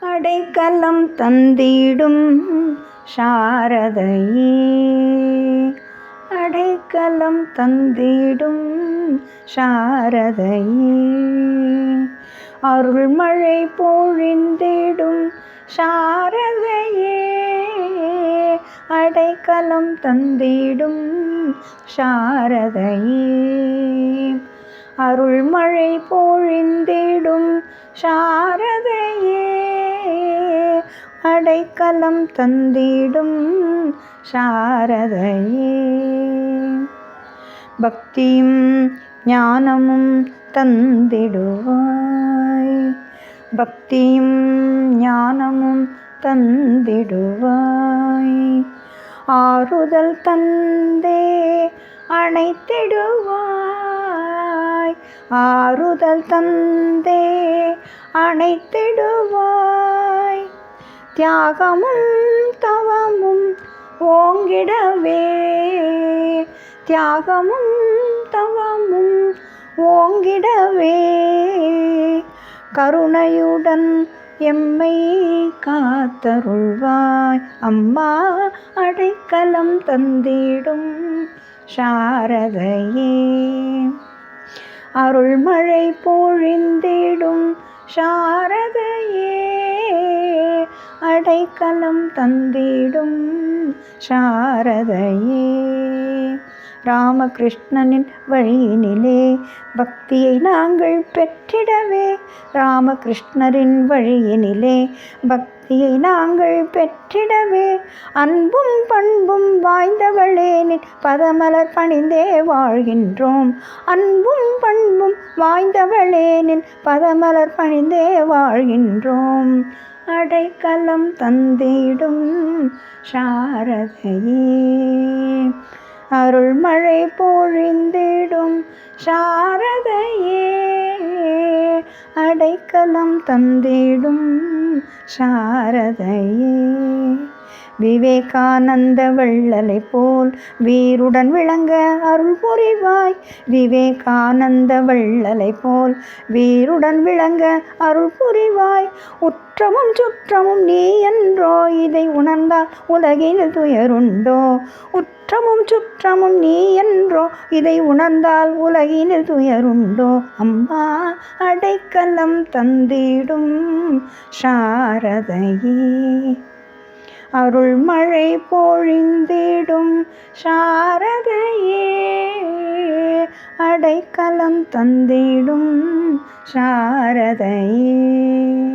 அடைக்கலம் தந்திடும் சாரதையே. அடைக்கலம் தந்திடும் சாரதையே. அருள்மழை பொழிந்திடும் சாரதையே. அடைக்கலம் தந்திடும் சாரதையே. அருள்மழை பொழிந்திடும் சார அடைக்கலம் தந்திடும் சாரதையே. பக்தியும் ஞானமும் தந்திடுவாய். பக்தியும் ஞானமும் தந்திடுவாய். ஆறுதல் தந்தே அணைத்திடுவாய். ஆறுதல் தந்தே அணைத்திடுவாய். தியாகமும் தவமும் ஓங்கிடவே. தியாகமும் தவமும் ஓங்கிடவே. கருணையுடன் எம்மை காத்தருள்வாய். அம்மா அடைக்கலம் தந்திடும் சாரதையே. அருள்மழை பொழிந்திடும் சாரதையே. அடைக்கலம் தந்திடும் சாரதையே. ராமகிருஷ்ணனின் வழியினிலே பக்தியை நாங்கள் பெற்றிடவே. ராமகிருஷ்ணரின் வழியினிலே பக்தியை நாங்கள் பெற்றிடவே. அன்பும் பண்பும் வாய்ந்தவளே நின் பதமலர் பணிந்தே வாழ்கின்றோம். அன்பும் பண்பும் வாய்ந்தவளே நின் பதமலர் பணிந்தே வாழ்கின்றோம். அடைக்கலம் தந்திடும் சாரதையே. அருள்மழை பொழிந்திடும் சாரதையே. அடைக்கலம் தந்திடும் சாரதையே. விவேகானந்த வள்ளலை போல் வீருடன் விளங்க அருள் புரிவாய். விவேகானந்த வள்ளலை போல் வீருடன் விளங்க அருள் புரிவாய். உற்றமும் சுற்றமும் நீ என்றோ இதை உணர்ந்தால் உலகில் துயருண்டோ? உற்றமும் சுற்றமும் நீ என்றோ இதை உணர்ந்தால் உலகினில் துயருண்டோ? அம்மா அடைக்கலம் தந்திடும் சாரதையே. அருள்மழை பொழிந்திடும் சாரதையே. அடைக்கலம் தந்திடும் சாரதையே.